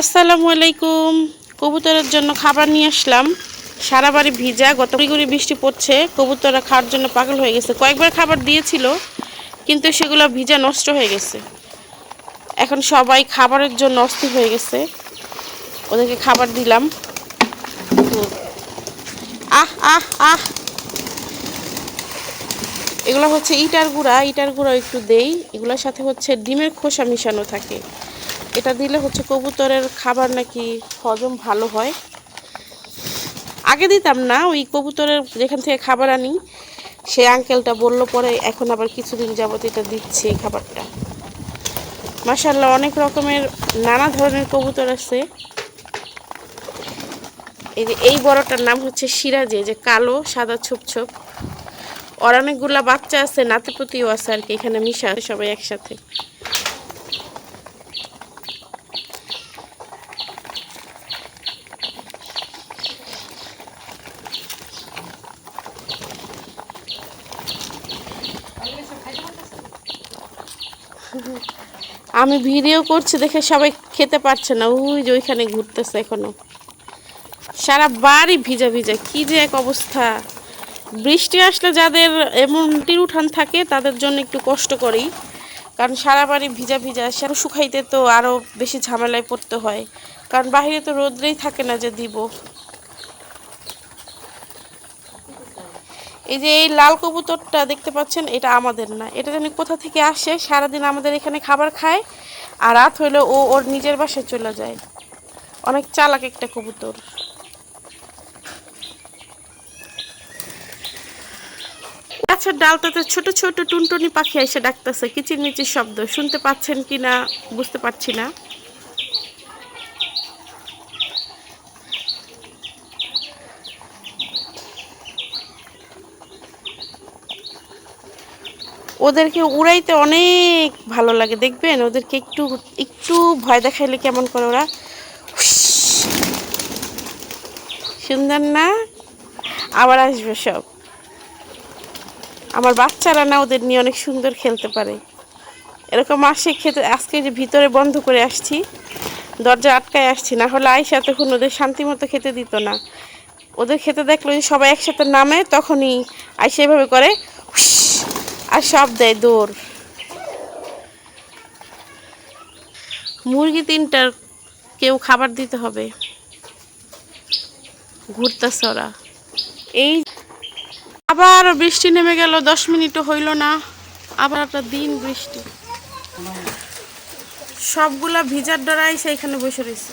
আসসালামু আলাইকুম। কবুতরের জন্য খাবার নিয়ে আসলাম। সারা বাড়ি ভিজা, গত গুড়ি বৃষ্টি পড়ছে। কবুতররা খাওয়ার জন্য পাগল হয়ে গেছে। কয়েকবার খাবার দিয়েছিল, কিন্তু সেগুলো ভিজা, নষ্ট হয়ে গেছে। এখন সবাই খাবারের জন্য অস্থির হয়ে গেছে। ওদেরকে খাবার দিলাম। আহ আহ আহ। এগুলো হচ্ছে ইটার গুঁড়া। ইটার গুঁড়া একটু দেই। এগুলোর সাথে হচ্ছে ডিমের খোসা মিশানো থাকে। এটা দিলে হচ্ছে কবুতরের খাবার নাকি হজম ভালো হয়। আগে দিতাম না, ওই কবুতরের যেখান থেকে খাবার আনি সেই আঙ্কেলটা বলল পরে, এখন আবার কিছুদিন যাবত এটা দিচ্ছে এই খাবারটা। মাসাল্লাহ অনেক রকমের নানা ধরনের কবুতর আছে। এই যে, এই বড়টার নাম হচ্ছে সিরাজে, যে কালো, সাদা ছোপ ছোপ ওর অনেকগুলা বাচ্চা আছে, নাতিপুতিও আছে আর কি, এখানে মিশা সবাই একসাথে। আমি ভিডিও করছি দেখে সবাই খেতে পারছে না। ওই যে ওইখানে ঘুরতেছে এখনও। সারা বাড়ি ভিজা ভিজা, কি যে এক অবস্থা। বৃষ্টি আসলে যাদের এমন উঠান থাকে, তাদের জন্য একটু কষ্ট করি কারণ সারা বাড়ি ভিজা ভিজা সেটা শুকাইতে তো আরও বেশি ঝামেলায় পড়তে হয়। কারণ বাইরে তো রোদ্রেই থাকে না যে দিব। এই যে এই লাল কবুতরটা দেখতে পাচ্ছেন, এটা আমাদের না। এটা জানি কোথা থেকে আসে, সারাদিন আমাদের এখানে খাবার খায়, আর রাত হইলে ও ওর নিজের বাসায় চলে যায়। অনেক চালাক একটা কবুতর। গাছের ডালটাতে ছোট ছোট টুনটুনি পাখি এসে ডাকতেছে কিচির মিচির শব্দ। শুনতে পাচ্ছেন কি না বুঝতে পারছি না। ওদেরকে উড়াইতে অনেক ভালো লাগে, দেখবেন? ওদেরকে একটু একটু ভয় দেখাইলে কেমন করে ওরা? সুন্দর না? আবার আসবে সব। আমার বাচ্চারা না ওদের নিয়ে অনেক সুন্দর খেলতে পারে। এরকম আসে খেতে, আজকে যে ভিতরে বন্ধ করে আসছি, দরজা আটকায় আসছি, না হলে আইসা তখন ওদের শান্তি মতো খেতে দিত না। ওদের খেতে দেখল যে সবাই একসাথে নামে, তখনই আইসা এভাবে করে আর সব দেয় দৌড় মুরগি তিনটার কেউ খাবার দিতে হবে। ঘুরতেছে ওরা। এই আবার বৃষ্টি নেমে গেল, দশ মিনিটও হইল না। আবার একটা দিন বৃষ্টি। সবগুলা ভিজার ডরাই সেইখানে বসে রয়েছে